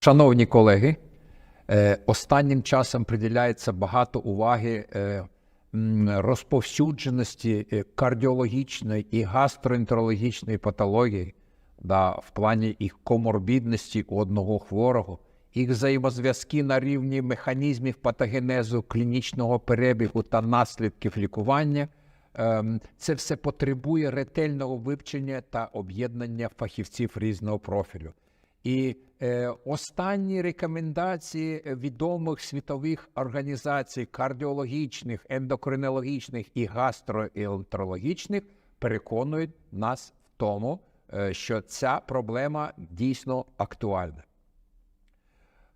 Шановні колеги, е, останнім часом приділяється багато уваги е, розповсюдженості е, кардіологічної і гастроентерологічної патології да, в плані їх коморбідності у одного хворого, їх взаємозв'язки на рівні механізмів патогенезу, клінічного перебігу та наслідків лікування. Це все потребує ретельного вивчення та об'єднання фахівців різного профілю. І останні рекомендації е, відомих світових організацій кардіологічних, ендокринологічних і гастроентерологічних переконують нас в тому, е, що ця проблема дійсно актуальна.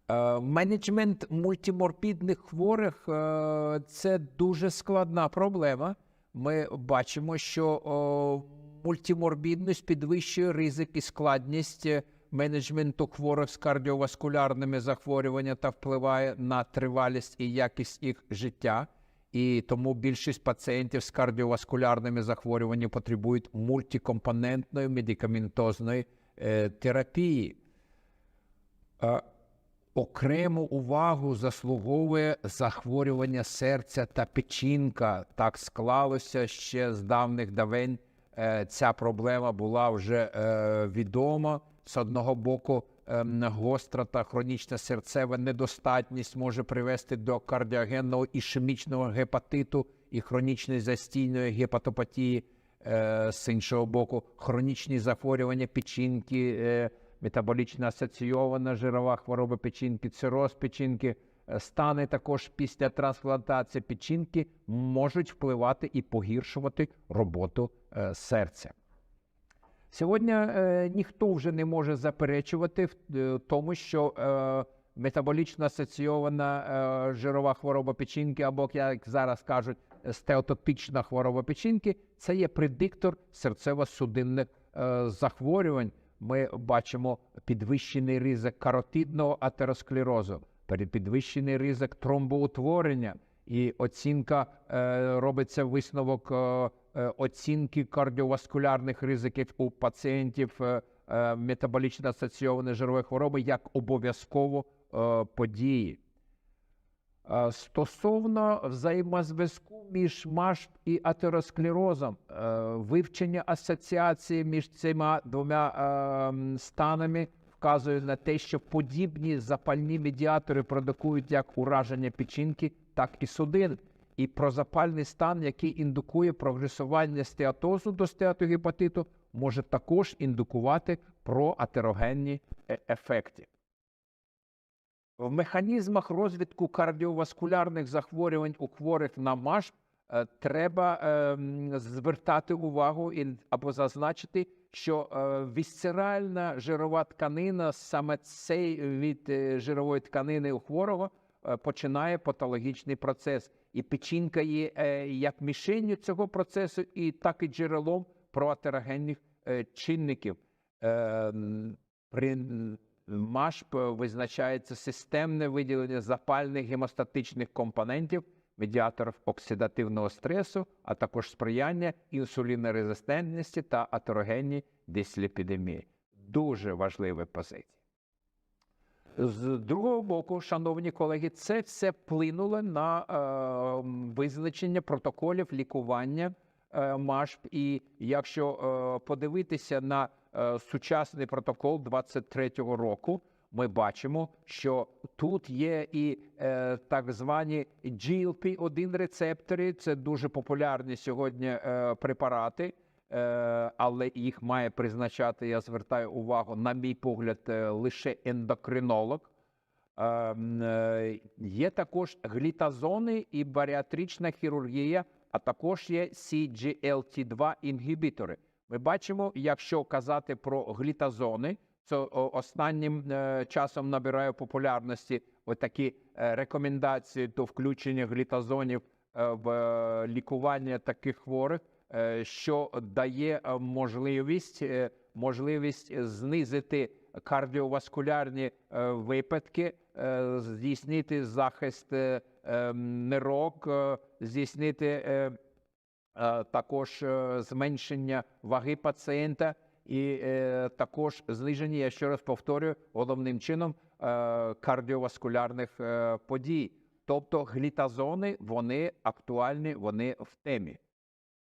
Е, Менеджмент мультиморбідних хворих е, це дуже складна проблема. Ми бачимо, що мультиморбідність підвищує ризик і складність е, менеджменту хворих з кардіоваскулярними захворюваннями та впливає на тривалість і якість їх життя. І тому більшість пацієнтів з кардіоваскулярними захворюваннями потребують мультикомпонентної медикаментозної е, терапії. Е, Окрему увагу заслуговує захворювання серця та печінка. Так склалося ще з давних давень. Е, Ця проблема була вже відома. З одного боку, ем, гостра та хронічна серцева недостатність може привести до кардіогенного ішемічного гепатиту і хронічної застійної гепатопатії. Е, З іншого боку, хронічні захворювання печінки. е, метаболічно асоційована жирова хвороба печінки, цироз печінки, е, стани також після трансплантації печінки можуть впливати і погіршувати роботу серця. Сьогодні е, ніхто вже не може заперечувати в е, тому, що е, метаболічно асоційована е, жирова хвороба печінки, або, як зараз кажуть, стеототична хвороба печінки, це є предиктор серцево-судинних е, захворювань. Ми бачимо підвищений ризик каротидного атеросклерозу, підвищений ризик тромбоутворення, і оцінка е, робиться висновок е, оцінки кардіоваскулярних ризиків у пацієнтів е, е, метаболічно асоційованої жирової хвороби як обов'язково е, події. Е, Стосовно взаємозв'язку між МАШП і атеросклерозом, е, вивчення асоціації між цими двома е, станами вказує на те, що подібні запальні медіатори продукують як ураження печінки, так і судин. І прозапальний стан, який індукує прогресування стеатозу до стеатогепатиту, може також індукувати проатерогенні е- ефекти. В механізмах розвитку кардіоваскулярних захворювань у хворих на МАШ е, треба ем, звертати увагу або зазначити, що е, вісцеральна жирова тканина, саме цей від жирової тканини у хворого, починає патологічний процес. І печінка є е, як мішенню цього процесу, і так і джерелом проатерогенних е, чинників. Е, при МАШП визначається системне виділення запальних гемостатичних компонентів, медіаторів оксидативного стресу, а також сприяння інсулінорезистентності та атерогенній дисліпідемії. Дуже важливі позиції. З другого боку, шановні колеги, це все вплинуло на е, визначення протоколів лікування е, МАШП. І якщо е, подивитися на е, сучасний протокол 23-го року, ми бачимо, що тут є і е, так звані GLP-1 рецептори. Це дуже популярні сьогодні е, препарати, але їх має призначати, я звертаю увагу, на мій погляд, е, лише ендокринолог. Е, м, е, Є також глітазони і баріатрична хірургія, а також є CGLT2 інгібітори. Ми бачимо, якщо казати про глітазони, о, останнім е, часом набирає популярності отакі е, рекомендації до включення глітазонів е, в е, лікування таких хворих, е, що дає е, можливість, е, можливість знизити кардіоваскулярні е, випадки, е, здійснити захист е, е, нирок, е, здійснити е, е, також е, зменшення ваги пацієнта і е, також зниження, я ще раз повторюю, головним чином е, кардіоваскулярних е, подій. Тобто глітазони вони актуальні, вони в темі.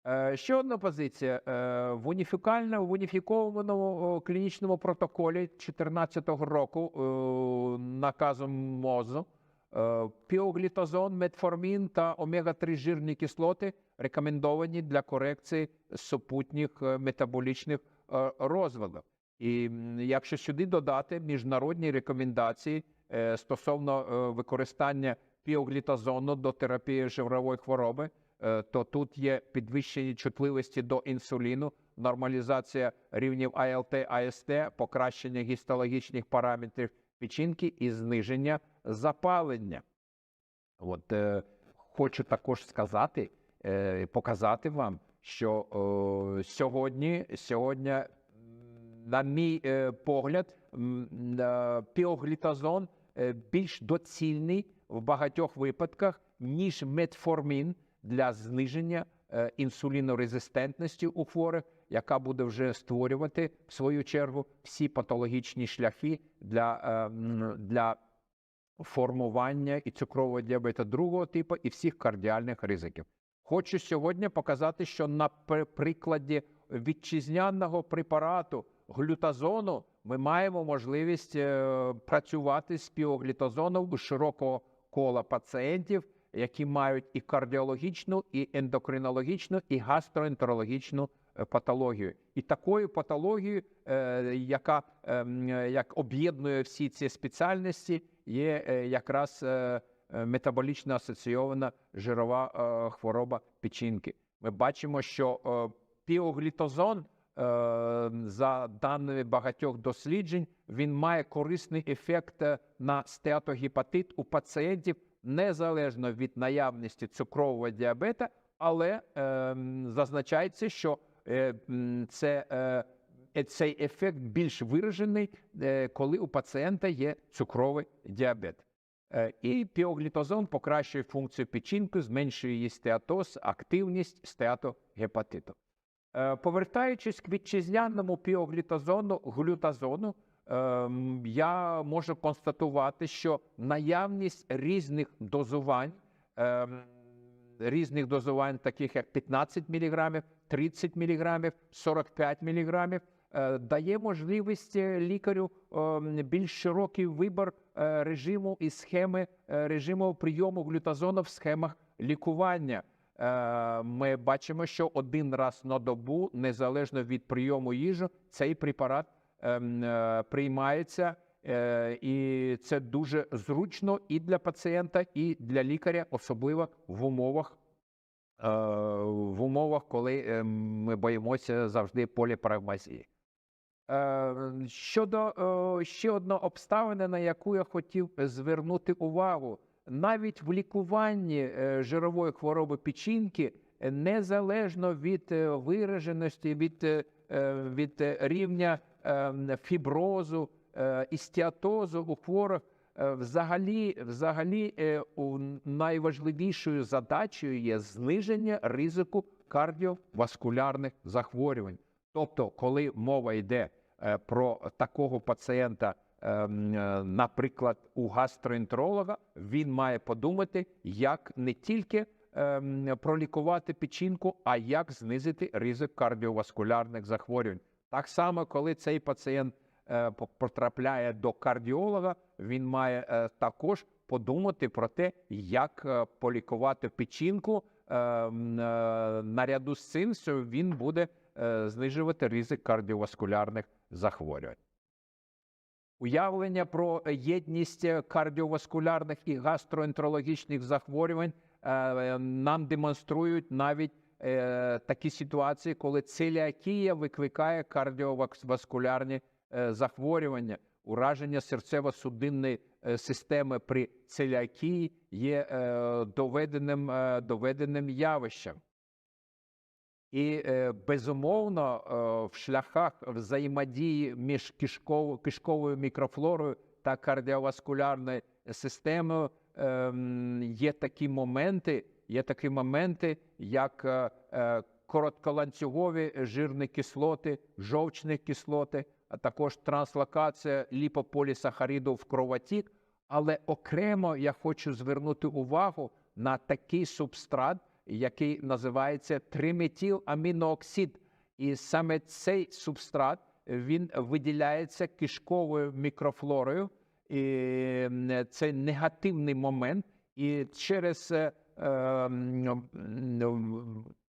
Е, Ще одна позиція. Е, В уніфікальному, уніфікованому клінічному протоколі 2014 року е, наказом МОЗу піоглітазон, метформін та омега-3 жирні кислоти рекомендовані для корекції супутніх метаболічних розвилок. І якщо сюди додати міжнародні рекомендації стосовно використання піоглітазону до терапії жирової хвороби, то тут є підвищення чутливості до інсуліну, нормалізація рівнів АЛТ, АСТ, покращення гістологічних параметрів печінки і зниження запалення. От е, хочу також сказати, е, показати вам, що е, сьогодні, сьогодні, на мій е, погляд, е, піоглітазон е, більш доцільний в багатьох випадках, ніж метформін для зниження е, інсулінорезистентності у хворих, яка буде вже створювати в свою чергу всі патологічні шляхи для, е, для формування і цукрового діабету другого типу, і всіх кардіальних ризиків. Хочу сьогодні показати, що на прикладі вітчизняного препарату глютазону ми маємо можливість е, працювати з піоглютазоном у широкого кола пацієнтів, які мають і кардіологічну, і ендокринологічну, і гастроентерологічну е, патологію. І такою патологією, е, яка е, м, е, як об'єднує всі ці спеціальності, є е, якраз метаболічно асоційована жирова хвороба печінки. Ми бачимо, що піоглітозон, за даними багатьох досліджень, він має корисний ефект на стеатогепатит у пацієнтів незалежно від наявності цукрового діабета, але е, зазначається, що е, це, е, цей ефект більш виражений, е, коли у пацієнта є цукровий діабет. Е, І піоглітозон покращує функцію печінки, зменшує її стеатоз, активність стеатогепатиту. Е, Повертаючись к вітчизняному піоглітозону, глютазону, я можу констатувати, що наявність різних дозувань, ем, різних дозувань, таких як 15 мг, 30 мг, 45 мг, дає можливість лікарю ем, більш широкий вибір е, режиму і схеми е, режиму прийому глютазону в схемах лікування. Е, Ми бачимо, що один раз на добу, незалежно від прийому їжі, цей препарат ем, приймається, е, і це дуже зручно і для пацієнта, і для лікаря, особливо в умовах, е, в умовах, коли е, ми боїмося завжди поліпрагмазії. Е, Щодо е, ще одної обставини, на яку я хотів звернути увагу, навіть в лікуванні е, жирової хвороби печінки, е, незалежно від е, вираженості, від, е, е, від е, рівня е, фіброзу е, і стеатозу у хворих, е, взагалі, взагалі е, найважливішою задачею є зниження ризику кардіоваскулярних захворювань. Тобто, коли мова йде про такого пацієнта, ем, наприклад, у гастроентеролога, він має подумати, як не тільки ем, пролікувати печінку, а як знизити ризик кардіоваскулярних захворювань. Так само, коли цей пацієнт е, потрапляє до кардіолога, він має е, також подумати про те, як е, полікувати печінку. Наряду з цим, що він буде знижувати ризик кардіоваскулярних захворювань. Уявлення про єдність кардіоваскулярних і гастроентерологічних захворювань нам демонструють навіть е, такі ситуації, коли целіакія викликає кардіоваскулярні е, захворювання. Ураження серцево-судинної е, системи при целіакії є е, доведеним, е, доведеним явищем. І е, безумовно е, в шляхах взаємодії між кишково, кишковою мікрофлорою та кардіоваскулярною системою е, є такі моменти, є такі моменти, як е, е, коротколанцюгові жирні кислоти, жовчні кислоти, а також транслокація ліпополісахариду в кровотік. Але окремо я хочу звернути увагу на такий субстрат, який називається триметіламінооксид. І саме цей субстрат він виділяється кишковою мікрофлорою, і це негативний момент. І через, е,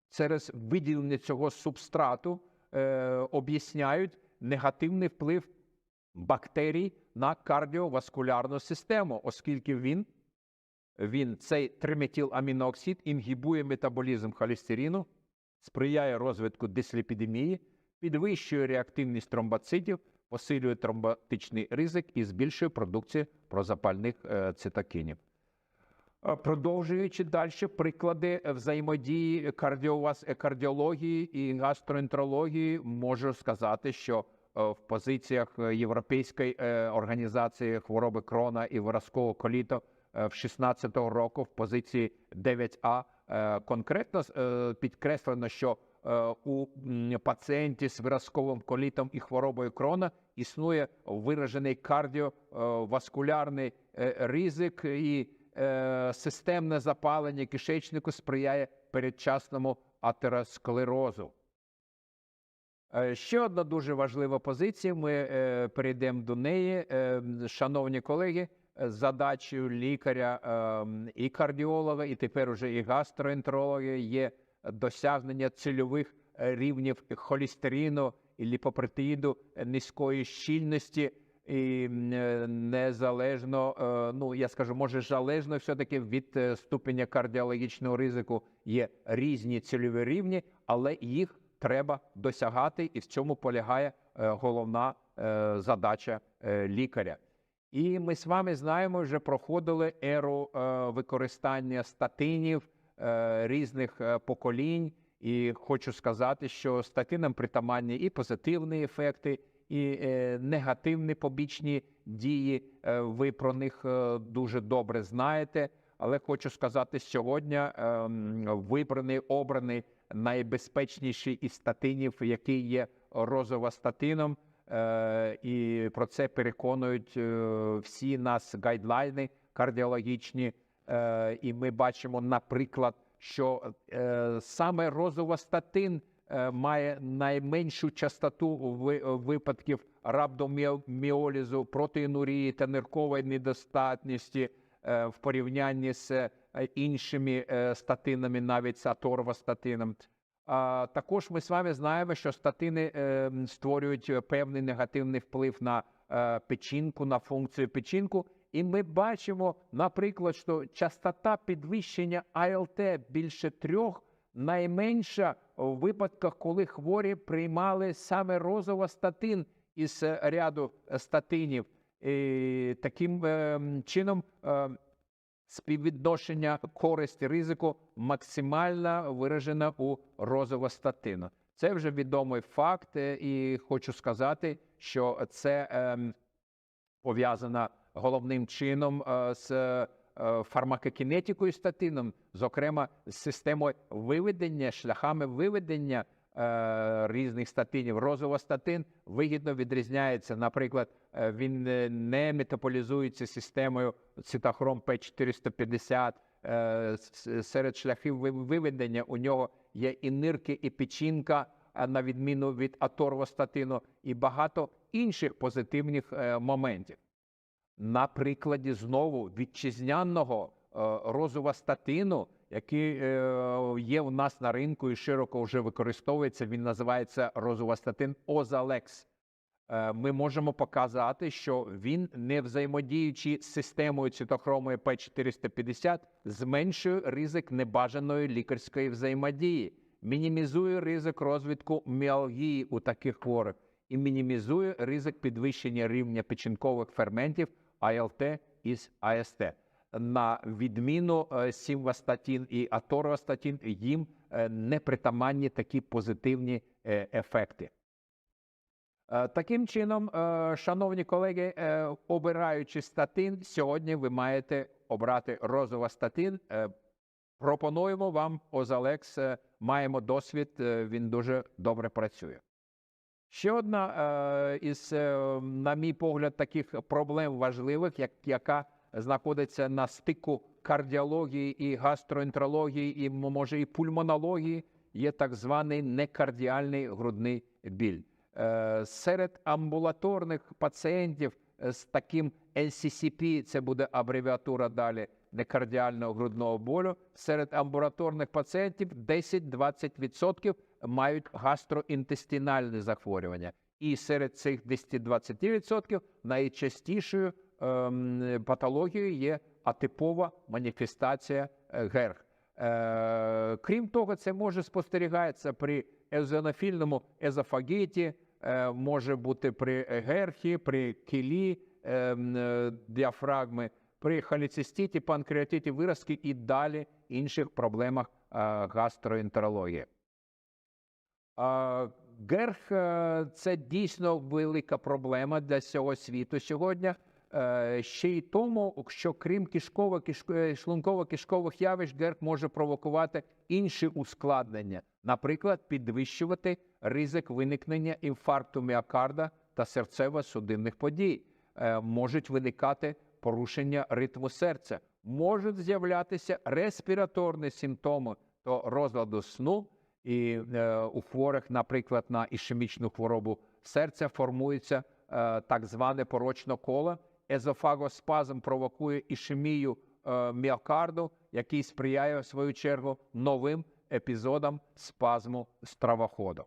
через виділення цього субстрату е, об'ясняють негативний вплив бактерій на кардіоваскулярну систему, оскільки він, він цей триметіламінооксид інгібує метаболізм холестерину, сприяє розвитку дисліпідемії, підвищує реактивність тромбоцитів, посилює тромботичний ризик і збільшує продукцію прозапальних е, цитокінів. Е, Продовжуючи далі приклади взаємодії кардіовас... кардіології і гастроентерології, можу сказати, що е, в позиціях е, Європейської е, організації хвороби крона і виразкового коліту е, в 16-го року в позиції 9А е, конкретно е, підкреслено, що е, у м, пацієнтів з виразковим колітом і хворобою крона існує виражений кардіоваскулярний е, ризик і е, системне запалення кишечнику сприяє передчасному атеросклерозу. Е, Ще одна дуже важлива позиція. Ми е, перейдемо до неї. Шановні колеги, задачею лікаря е, і кардіолога, і тепер уже і гастроентеролога є досягнення цільових рівнів холестерину і ліпопротеїду низької щільності. І незалежно, е, ну я скажу, може залежно все-таки від е, ступеня кардіологічного ризику є різні цільові рівні, але їх треба досягати, і в цьому полягає е, головна задача лікаря. І ми з вами знаємо, вже проходили еру використання статинів різних поколінь. І хочу сказати, що статинам притаманні і позитивні ефекти, і е, негативні побічні дії. Е, ви про них е, дуже добре знаєте. Але хочу сказати, сьогодні е, вибраний обраний найбезпечніший із статинів, який є розовостатином. Е, і про це переконують всі нас гайдлайни кардіологічні. І ми бачимо, наприклад, що саме розовостатин е, має найменшу частоту випадків рhabdomyolізу, протеїнурії та ниркової недостатності е, в порівнянні з е, іншими е, статинами, навіть з аторвостатином. Також ми з вами знаємо, що статини е, створюють е, певний негативний вплив на е, печінку, на функцію печінку. І ми бачимо, наприклад, що частота підвищення АЛТ більше трьох найменша у випадках, коли хворі приймали саме розовостатин із е, ряду е, статинів. І таким е, чином співвідношення користі ризику максимально виражено у розовостатину. Це вже відомий факт, і хочу сказати, що це ем, пов'язано головним чином з фармакокінетикою статином, зокрема з системою виведення, шляхами виведення е, різних статинів. Розовостатин вигідно відрізняється. Наприклад, е, він е, не метаболізується системою цитохром П450. Е, Серед шляхів виведення у нього є і нирки, і печінка, на відміну від аторвостатину, і багато інших позитивних е, моментів. На прикладі знову вітчизняного е, розовостатину, який е, є у нас на ринку і широко вже використовується, він називається розовостатин Озалекс. Е, Ми можемо показати, що він, не взаємодіючи з системою цитохромою П450, зменшує ризик небажаної лікарської взаємодії, мінімізує ризик розвитку міалгії у таких хворих і мінімізує ризик підвищення рівня печінкових ферментів АЛТ із АСТ. На відміну е, сімвастатін і аторвастатін, їм е, не притаманні такі позитивні е, ефекти. Таким чином, шановні колеги, обираючи статин, сьогодні ви маєте обрати розовостатин. Е, Пропонуємо вам Озалекс. Маємо досвід, він дуже добре працює. Ще одна е, із, е, на мій погляд, таких проблем важливих, як, яка знаходиться на стику кардіології і гастроентерології, і може і пульмонології, є так званий некардіальний грудний біль. Е, серед амбулаторних пацієнтів з таким NCCP, це буде абревіатура далі некардіального грудного болю, серед амбулаторних пацієнтів 10-20% мають гастроінтестинальне захворювання. І серед цих 10-20% найчастішою ем, патологією є атипова маніфестація е, ГЕРГ. Е, крім того, це може спостерігатися при езонофільному езофагіті, е, може бути при герхі, при кілі е, е, діафрагми, при холециститі, панкреатиті виразки і далі інших проблемах е, гастроентерології. Герх е, це дійсно велика проблема для всього світу сьогодні. Е, Ще й тому, що крім кишково шлунково-кишкових явищ, герх може провокувати інші ускладнення, наприклад, підвищувати ризик виникнення інфаркту міокарда та серцево-судинних подій. Е, Можуть виникати порушення ритму серця, можуть з'являтися респіраторні симптоми то розладу сну. І е, у хворих, наприклад, на ішемічну хворобу серця формується е, так зване порочне коло. Езофагоспазм провокує ішемію е, міокарду, який сприяє в свою чергу новим епізодам спазму стравоходу.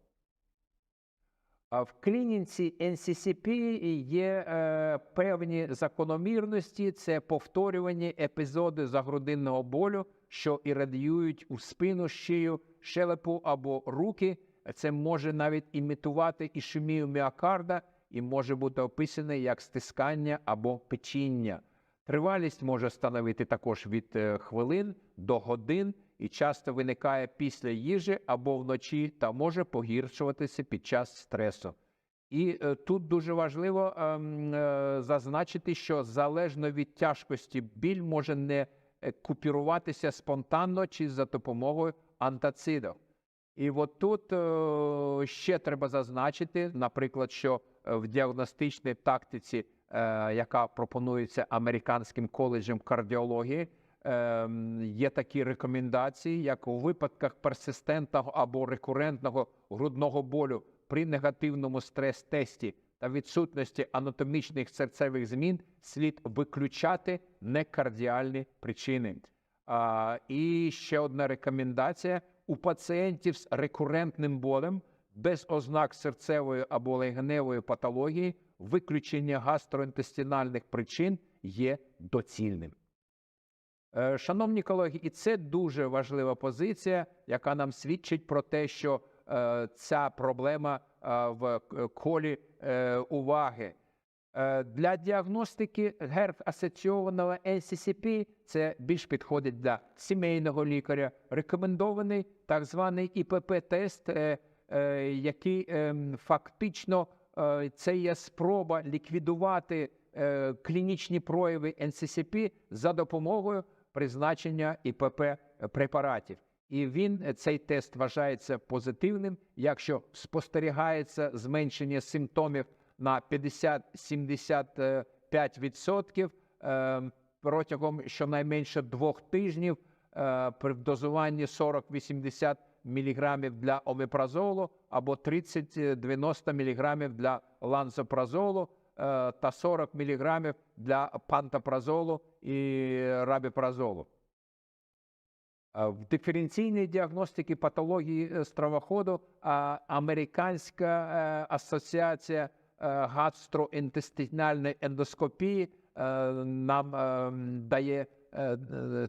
В клініці NCCP є е, певні закономірності, це повторювані епізоди загрудинного болю, що і радіюють у спину, шию, щелепу або руки. Це може навіть імітувати ішемію міокарда і може бути описане як стискання або печіння. Тривалість може становити також від е, хвилин до годин і часто виникає після їжі або вночі та може погіршуватися під час стресу. І е, тут дуже важливо ем, е, зазначити, що залежно від тяжкості біль може не е, купіруватися спонтанно чи за допомогою антацидів. І от тут ще треба зазначити, наприклад, що в діагностичній тактиці, яка пропонується американським коледжем кардіології, є такі рекомендації, як у випадках персистентного або рекурентного грудного болю при негативному стрес-тесті та відсутності анатомічних серцевих змін слід виключати некардіальні причини. А, і ще одна рекомендація: у пацієнтів з рекурентним болем без ознак серцевої або легеневої патології виключення гастроінтестинальних причин є доцільним. Е, Шановні колеги, і це дуже важлива позиція, яка нам свідчить про те, що е, ця проблема е, в колі уваги. Для діагностики герб асоційованого NCCP це більш підходить для сімейного лікаря. Рекомендований так званий ІПП-тест, який е, фактично це є спроба ліквідувати клінічні прояви NCCP за допомогою призначення ІПП препаратів. І він е, цей тест вважається позитивним, якщо спостерігається зменшення симптомів на 50-75% е, протягом щонайменше двох тижнів е, при дозуванні 40-80 мг для омепразолу або 30-90 мг для ланзопразолу е, та 40 мг для пантопразолу і рабіпразолу. Е, В диференційній діагностиці патології е, стравоходу Американська асоціація гастроінтестинальної ендоскопії нам дає,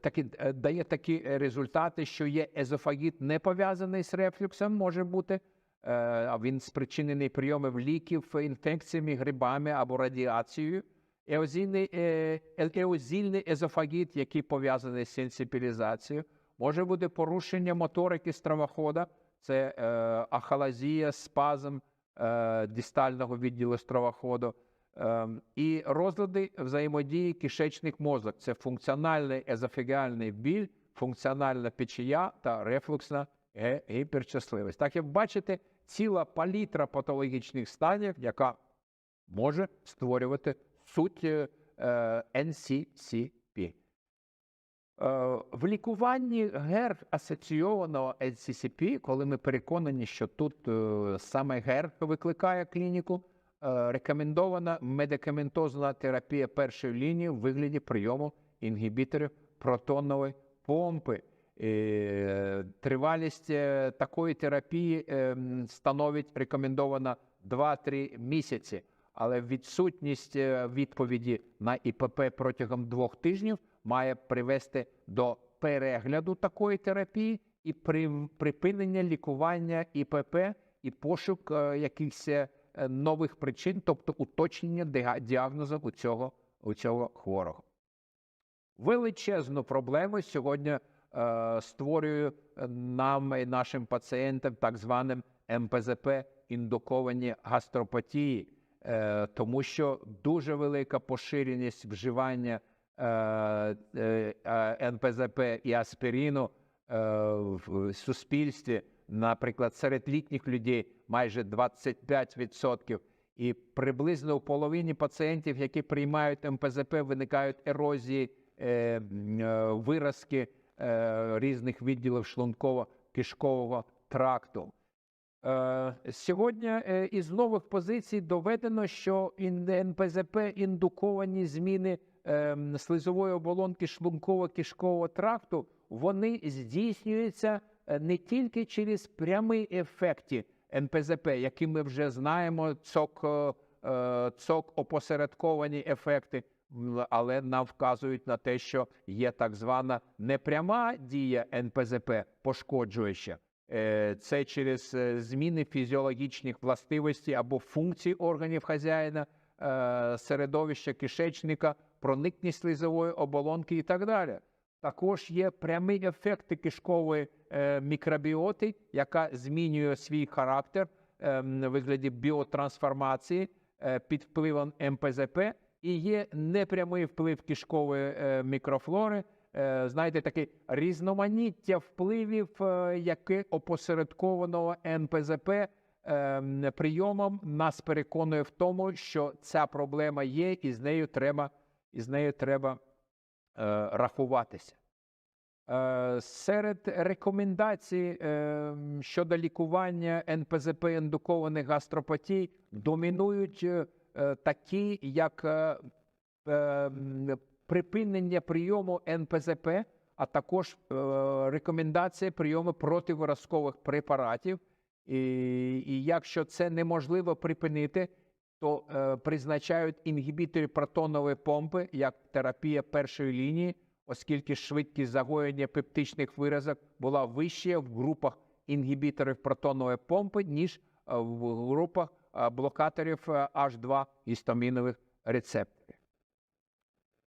такі, дає такі результати, що є езофагіт не пов'язаний з рефлюксом, може бути, а він спричинений прийомом ліків, інфекціями, грибами або радіацією. Е, е- еозільний езофагіт, який пов'язаний з сенсибілізацією, може бути порушення моторики стравохода, це е, ахалазія, спазм е, дистального відділу стравоходу, е, і розлади взаємодії кишечних мозок. Це функціональний езофагіальний біль, функціональна печія та рефлуксна гіперчасливість. Так як бачите, ціла палітра патологічних станів, яка може створювати суть е, е, NCCP. Е, В лікуванні гер асоційованого NCCP, коли ми переконані, що тут е, саме гер викликає клініку, е, рекомендована медикаментозна терапія першої лінії в вигляді прийому інгібіторів протонової помпи. Е, Тривалість е, такої терапії становить рекомендована 2-3 місяці, але відсутність е, відповіді на ІПП протягом двох тижнів має привести до перегляду такої терапії і припинення лікування ІПП і пошук е, якихось е, нових причин, тобто уточнення діа- діагнозу у цього, у цього хворого. Величезну проблему сьогодні створює нам і нашим пацієнтам так званим МПЗП індуковані гастропатії, е, тому що дуже велика поширеність вживання е, е, е, НПЗП і аспіріну е, в суспільстві, наприклад, серед літніх людей майже 25%. І приблизно у половині пацієнтів, які приймають МПЗП, виникають ерозії, е, е, виразки е, різних відділів шлунково-кишкового тракту. Е, Сьогодні е, із нових позицій доведено, що НПЗП індуковані зміни слизової оболонки шлунково-кишкового тракту, вони здійснюються не тільки через прямі ефекти НПЗП, які ми вже знаємо, цок, цок опосередковані ефекти, але нам вказують на те, що є так звана непряма дія НПЗП пошкоджуюча. Е, Це через е, зміни фізіологічних властивостей або функцій органів хазяїна, е, середовища кишечника, проникність слизової оболонки і так далі. Також є прямі ефекти кишкової мікробіоти, яка змінює свій характер е, м, у вигляді біотрансформації під впливом МПЗП, і є непрямий вплив кишкової е, мікрофлори, е, знаєте, таке різноманіття впливів, е, яке опосередкованого НПЗП прийомом нас переконує в тому, що ця проблема є, і з нею треба, і з нею треба рахуватися. Серед рекомендацій щодо лікування НПЗП індукованих гастропатій домінують такі, як е, е, припинення прийому НПЗП, а також е, рекомендація прийому противиразкових препаратів. І, і якщо це неможливо припинити, то е, призначають інгібітори протонової помпи як терапія першої лінії, оскільки швидкість загоєння пептичних виразок була вища в групах інгібіторів протонової помпи, ніж е, в групах е, блокаторів е, H2 гістамінових рецепторів.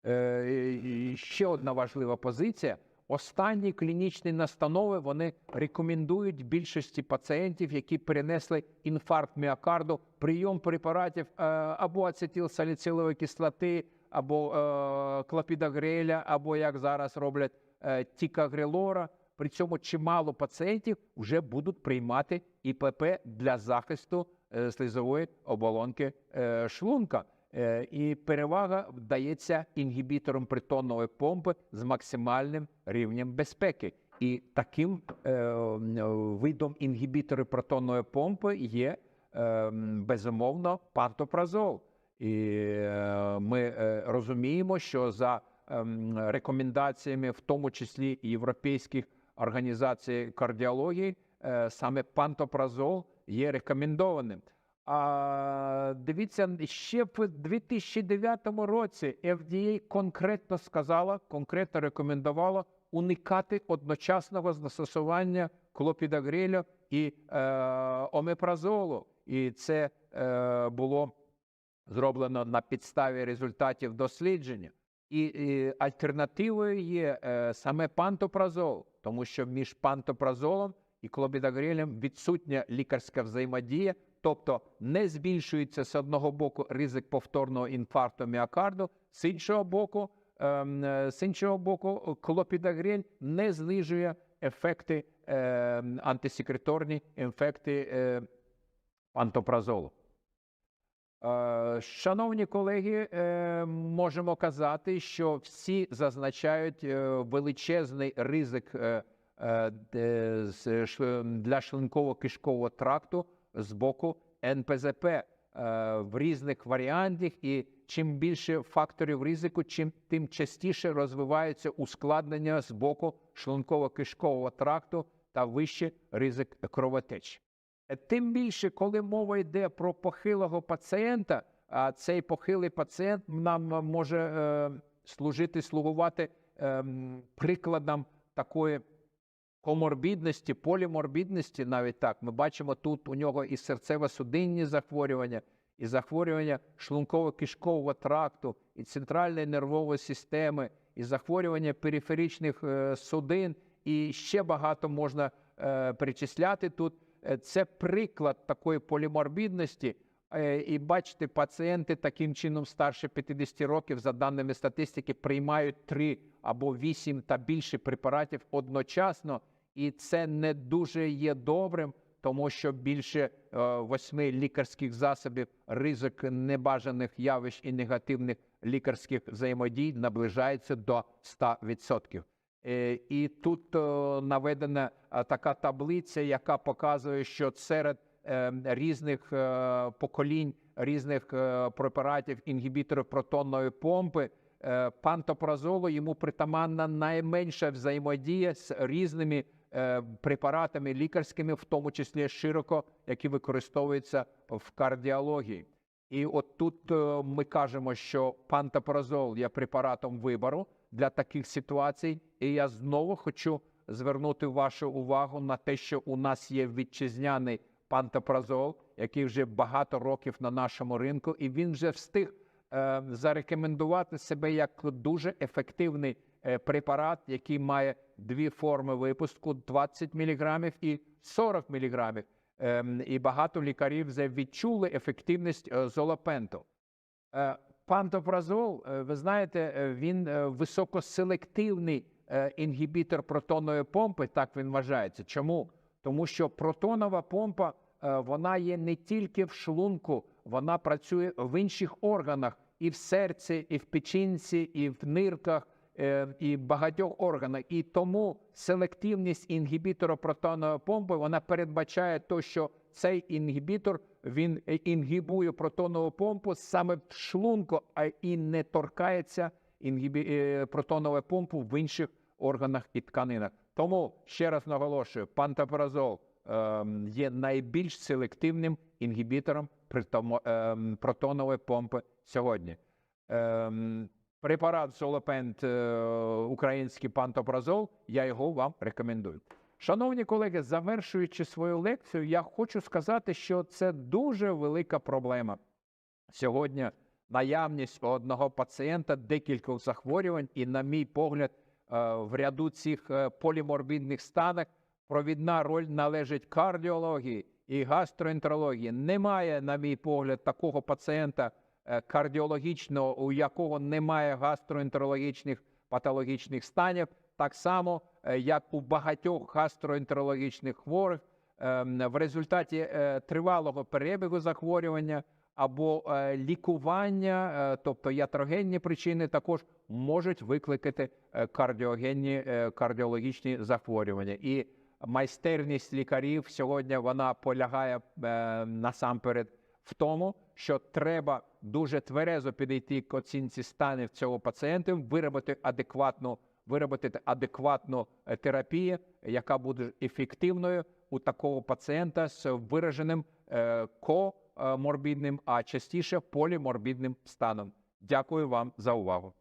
Е, і Ще одна важлива позиція. Останні клінічні настанови вони рекомендують більшості пацієнтів, які перенесли інфаркт міокарду, прийом препаратів е, або ацетилсаліцилової кислоти, або е, клопідогреля, або як зараз роблять е, тікагрелора. При цьому чимало пацієнтів вже будуть приймати ІПП для захисту е, слизової оболонки е, шлунка. Е, І перевага вдається інгібіторам притонної помпи з максимальним рівнем безпеки. І таким е, видом інгібіторів протонної помпи є е, безумовно пантопразол. І е, ми е, розуміємо, що за рекомендаціями, в тому числі європейських організацій кардіології, е, саме пантопразол є рекомендованим. А дивіться, ще в 2009 році FDA конкретно сказала, конкретно рекомендувала уникати одночасного застосування клопідогрелю і е, омепразолу. І це е, було зроблено на підставі результатів дослідження. І, і альтернативою є е, саме пантопразол, тому що між пантопразолом і клопідогрелем відсутня лікарська взаємодія, тобто не збільшується з одного боку ризик повторного інфаркту міокарду, з іншого боку, ем, е, з іншого боку, клопідогрель не знижує ефекти е, антисекреторні ефекти е, пантопразолу. Е, Шановні колеги, можемо казати, що всі зазначають величезний ризик для шлунково-кишкового тракту з боку НПЗП е, в різних варіантах, і чим більше факторів ризику, чим тим частіше розвиваються ускладнення з боку шлунково-кишкового тракту та вищий ризик кровотечі. Е, Тим більше, коли мова йде про похилого пацієнта, а цей похилий пацієнт нам е, може е, служити, слугувати ем, прикладом такої коморбідності, поліморбідності, навіть так. Ми бачимо тут у нього і серцево-судинні захворювання, і захворювання шлунково-кишкового тракту, і центральної нервової системи, і захворювання периферичних е, судин, і ще багато можна е, перечисляти тут. Е, Це приклад такої поліморбідності. І бачите, пацієнти таким чином старше 50 років, за даними статистики, приймають 3 або 8 та більше препаратів одночасно, і це не дуже є добрим, тому що більше е, восьми лікарських засобів ризик небажаних явищ і негативних лікарських взаємодій наближається до 100%. Е, І тут е, наведена така таблиця, яка показує, що серед різних поколінь, різних препаратів інгібіторів протонної помпи, пантопразолу йому притаманна найменша взаємодія з різними препаратами лікарськими, в тому числі широко, які використовуються в кардіології. І от тут е, ми кажемо, що пантопразол є препаратом вибору для таких ситуацій. І я знову хочу звернути вашу увагу на те, що у нас є вітчизняний пантопразол, який вже багато років на нашому ринку, і він вже встиг е, зарекомендувати себе як дуже ефективний е, препарат, який має дві форми випуску: 20 мг і 40 мг. Ем, і багато лікарів вже відчули ефективність е, золопенту. Е, Пантопразол, е, ви знаєте, е, він е, високоселективний е, інгібітор протонної помпи, так він вважається. Чому? Тому що протонова помпа е, вона є не тільки в шлунку, вона працює в інших органах, і в серці, і в печінці, і в нирках, е, і багатьох органах. І тому селективність інгібітора протонної помпи вона передбачає те, що цей інгібітор він е, інгібує протонову помпу саме в шлунку, а і не торкається інгібі... е, протонову помпу в інших органах і тканинах. Тому ще раз наголошую, пантопразол ем, є найбільш селективним інгібітором ем, протонової помпи сьогодні. Препарат Солопент е, український пантопразол, я його вам рекомендую. Шановні колеги, завершуючи свою лекцію, я хочу сказати, що це дуже велика проблема. Сьогодні наявність у одного пацієнта декількох захворювань, і, на мій погляд, е, в ряду цих е, поліморбідних станах провідна роль належить кардіології і гастроентерології. Немає, на мій погляд, такого пацієнта е, кардіологічного, у якого немає гастроентерологічних патологічних станів, так само, е, як у багатьох гастроентерологічних хворих, ем, в результаті е, тривалого перебігу захворювання або лікування, тобто ятрогенні причини, також можуть викликати кардіогенні кардіологічні захворювання. І майстерність лікарів сьогодні вона полягає насамперед в тому, що треба дуже тверезо підійти к оцінці станів цього пацієнта, виробити адекватну, виробити адекватну е, терапію, яка буде ефективною у такого пацієнта з вираженим е, коморбідним, а частіше поліморбідним станом. Дякую вам за увагу.